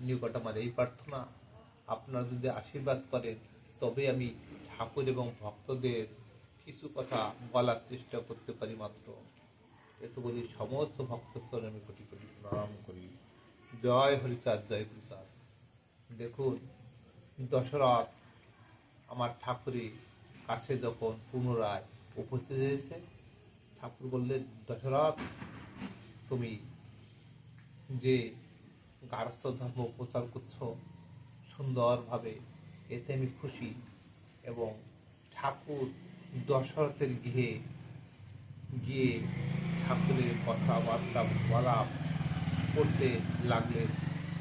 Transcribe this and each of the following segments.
নিকট আমার এই প্রার্থনা আপনারা যদি আশীর্বাদ করেন তবে আমি ঠাকুর এবং ভক্তদের কিছু কথা বলার চেষ্টা করতে পারি মাত্র। এত বলি সমস্ত ভক্তস্তর আমি কোটি কোটি প্রণাম করি। জয় হরিচাঁদ জয় হরিচাঁদ। দেখুন, দশরথ আমার ঠাকুরের কাছে যখন পুনরায় উপস্থিত হয়েছে, ঠাকুর বললেন, দশরথ, তুমি যে গারস্থ ধর্ম প্রচার করছ সুন্দরভাবে, এতে আমি খুশি এবং ঠাকুর দশরথের গৃহে গিয়ে ঠাকুরের কথাবার্তা বলা করতে লাগলেন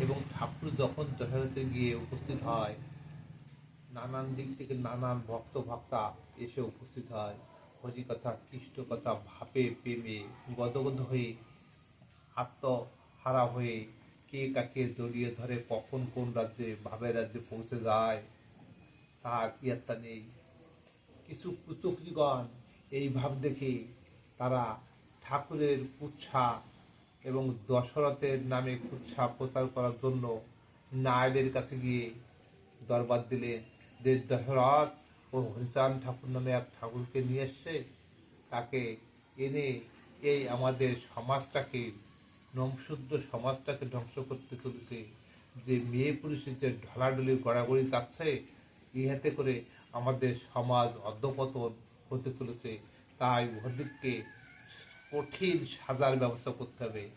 এবং ঠাকুর যখন দশরথে গিয়ে উপস্থিত হয়, নানান দিক থেকে নানান ভক্ত ভক্তা এসে উপস্থিত হয়। হরিকথা কৃষ্ণ কথা ভাপে, প্রেমে গদগদ হয়ে, আত্মহারা হয়ে কে কাকে জড়িয়ে ধরে, কখন কোন রাজ্যে, ভাবে রাজ্যে পৌঁছে যায় তার ইয়াত্তা নেই? কিছু কুচকরিগণ এই ভাব দেখে তারা ঠাকুরের কুচ্ছা এবং দশরথের নামে কুচ্ছা প্রচার করার জন্য নায়দের কাছে গিয়ে দরবার দিলেন যে দশরথ ও হরিচাঁদ ঠাকুর নামে এক ঠাকুরকে নিয়ে এসছে, তাকে এনে এই আমাদের সমাজটাকে নমশুদ্ধ সমাজটাকে ধ্বংস করতে চলেছে। যে মেয়ে পুরুষের যে ঢলাঢলি, গড়াগড়ি যাচ্ছে, ইহাতে করে আমাদের সমাজ অধপতন হতে চলেছে। তাই উহাদেরকে কঠিন সাজার ব্যবস্থা করতে হবে।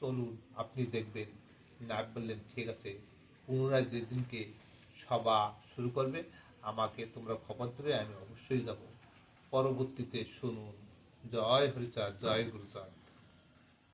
চলুন, আপনি দেখবেন। না বললেন, ঠিক আছে, পুনরায় যেদিনকে সভা শুরু করবে, আমাকে তোমরা খবর দেবে, আমি অবশ্যই যাব। পরবর্তীতে শুনুন। জয় হরিচাঁদ, জয় গুরুচাঁদ।